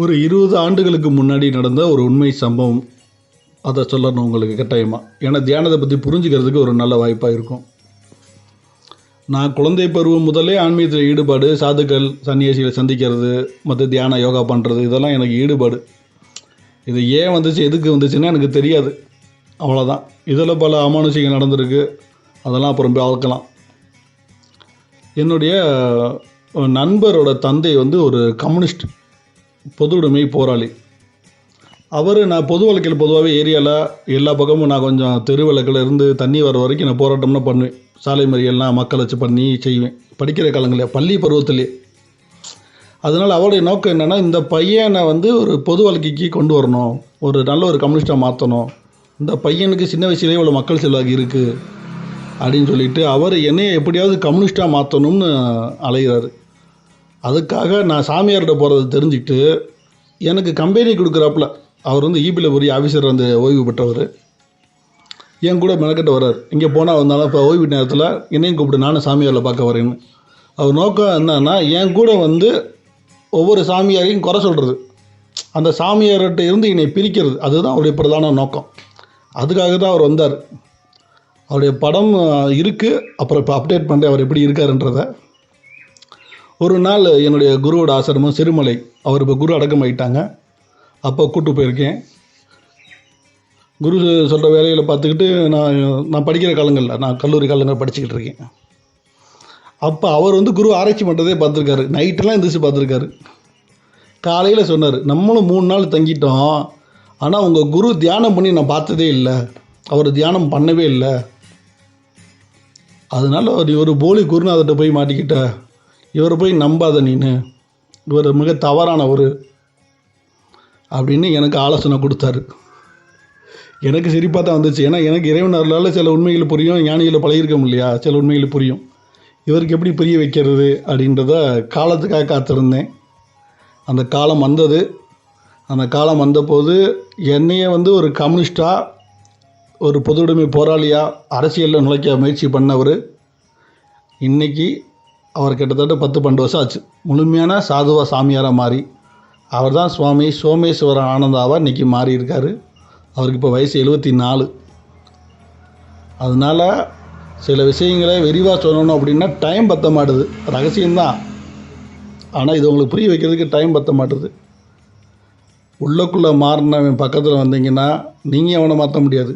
ஒரு இருபது ஆண்டுகளுக்கு முன்னாடி நடந்த ஒரு உண்மை சம்பவம் அதை சொல்லணும் உங்களுக்கு கட்டாயமாக ஏன்னா தியானத்தை பற்றி புரிஞ்சுக்கிறதுக்கு ஒரு நல்ல வாய்ப்பாக இருக்கும். நான் குழந்தை பருவம் முதலே ஆன்மீகத்தில் ஈடுபாடு சாதுக்கள் சன்னியாசிகளை சந்திக்கிறது மற்ற தியான யோகா பண்ணுறது இதெல்லாம் எனக்கு ஈடுபாடு. இது ஏன் வந்துச்சு எதுக்கு வந்துச்சுன்னா எனக்கு தெரியாது. அவ்வளோதான் இதில் பல அமானுஷிகள் நடந்திருக்கு. அதெல்லாம் அப்புறம் பார்க்கலாம் என்னுடைய நண்பரோட தந்தை வந்து ஒரு கம்யூனிஸ்ட். பொது உடைமை போராளி. அவர் நான் பொது வழக்கில் பொதுவாகவே ஏரியாவில் எல்லா பக்கமும் நான் கொஞ்சம் தெரு விளக்கில் இருந்து தண்ணி வர வரைக்கும் நான் போராட்டம்னா பண்ணுவேன். சாலை மறியல்லாம் மக்கள் வச்சு பண்ணி செய்வேன். படிக்கிற காலங்களில் பள்ளி பருவத்திலே. அதனால் அவருடைய நோக்கம் என்னென்னா இந்த பையனை வந்து ஒரு பொது வாழ்க்கைக்கு கொண்டு வரணும். ஒரு நல்ல ஒரு கம்யூனிஸ்டாக மாற்றணும் இந்த பையனுக்கு சின்ன வயசுலேயே இவ்வளோ மக்கள் செல்வாக்கு இருக்குது அப்படின்னு சொல்லிட்டு அவர் என்னையை எப்படியாவது கம்யூனிஸ்டாக மாற்றணும்னு அலைகிறாரு அதுக்காக நான் சாமியார்கிட்ட போகிறத தெரிஞ்சுக்கிட்டு எனக்கு கம்பெனி கொடுக்குறாப்புல. அவர் வந்து ஈபியில் பெரிய ஆஃபீஸர் வந்து ஓய்வு பெற்றவர். என் கூட மெனக்கிட்ட வர்றார். இங்கே போனால் வந்தாலும் இப்போ ஓய்வு நேரத்தில் என்னையும் கூப்பிட்டு நானும் சாமியாரில் பார்க்க வரேன்னு. அவர் நோக்கம் என்னன்னா என் கூட வந்து ஒவ்வொரு சாமியாரையும் குறை சொல்கிறது அந்த சாமியார்கிட்ட இருந்து என்னை பிரிக்கிறது. அதுதான் அவருடைய பிரதான நோக்கம். அதுக்காக தான் அவர் வந்தார். அவருடைய படம் இருக்குது அப்புறம் இப்போ அப்டேட் பண்ணுறேன் அவர் எப்படி இருக்காருன்றத ஒரு நாள் என்னுடைய குருவோட ஆசிரமம் சிறுமலை. அவர் இப்போ குரு அடக்கம் ஆகிட்டாங்க அப்போ கூட்டு போயிருக்கேன். குரு சொல்கிற வேலைகளை பார்த்துக்கிட்டு நான் நான் படிக்கிற காலங்களில் நான் கல்லூரி காலங்கள் படிச்சுக்கிட்டு இருக்கேன். அப்போ அவர் வந்து குரு ஆராய்ச்சி பண்ணுறதே பார்த்துருக்காரு. நைட்டெல்லாம் எந்திரிச்சு பார்த்துருக்காரு. காலையில் சொன்னார் நம்மளும் மூணு நாள் தங்கிட்டோம். ஆனால் உங்கள் குரு தியானம் பண்ணி நான் பார்த்ததே இல்லை. அவர் தியானம் பண்ணவே இல்லை. அதனால் ஒரு ஒரு போலி குருநாதர்கிட்ட போய் மாட்டிக்கிட்ட. இவரை போய் நம்பாத நீனு. இவர் மிக தவறானவர் அப்படின்னு எனக்கு ஆலோசனை கொடுத்தாரு. எனக்கு சிரிப்பாக தான் வந்துச்சு. ஏன்னா எனக்கு இறைவனர்களால் சில உண்மைகள் புரியும் ஞானிகளை பழகிருக்கோம் இல்லையா? சில உண்மைகள் புரியும். இவருக்கு எப்படி புரிய வைக்கிறது அப்படின்றத காலத்துக்காக காத்திருந்தேன். அந்த காலம் வந்தது. அந்த காலம் வந்தபோது என்னையே வந்து ஒரு கம்யூனிஸ்டாக ஒரு பொதுவுடைமை போராளியாக அரசியலில் நுழைக்க முயற்சி பண்ணவர். இன்றைக்கி அவர் கிட்டத்தட்ட பத்து பன்னெண்டு வருஷம் ஆச்சு. முழுமையான சாதுவா சாமியாராக மாறி. அவர் தான் சுவாமி சோமேஸ்வர ஆனந்தாவாக இன்றைக்கி மாறி இருக்கார். அவருக்கு இப்போ வயசு எழுபத்தி நாலு அதனால் சில விஷயங்களை விரிவாக சொல்லணும் அப்படின்னா டைம் பத்த மாட்டுது ரகசியம்தான். ஆனால் இது உங்களுக்கு புரிய வைக்கிறதுக்கு டைம் பத்த மாட்டுது உள்ளக்குள்ளே மாறினவன் பக்கத்தில் வந்தீங்கன்னா நீங்கள் அவனை மாற்ற முடியாது.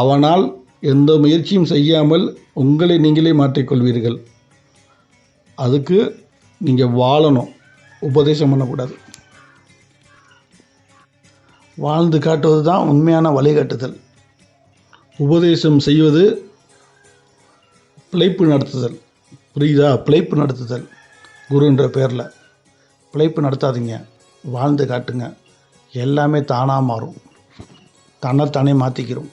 அவனால் எந்த முயற்சியும் செய்யாமல் உங்களை நீங்களே மாற்றிக்கொள்வீர்கள். அதுக்கு நீங்கள் வாழணும். உபதேசம் பண்ணக்கூடாது. வாழ்ந்து காட்டுவது தான் உண்மையான வழிகாட்டுதல். உபதேசம் செய்வது பிழைப்பு நடத்துதல். புரியுதா? பிழைப்பு நடத்துதல். குருன்ற பேரில். பிழைப்பு நடத்தாதீங்க. வாழ்ந்து காட்டுங்க. எல்லாமே தானாக மாறும். தன்னைத்தானே மாற்றிக்கிறோம்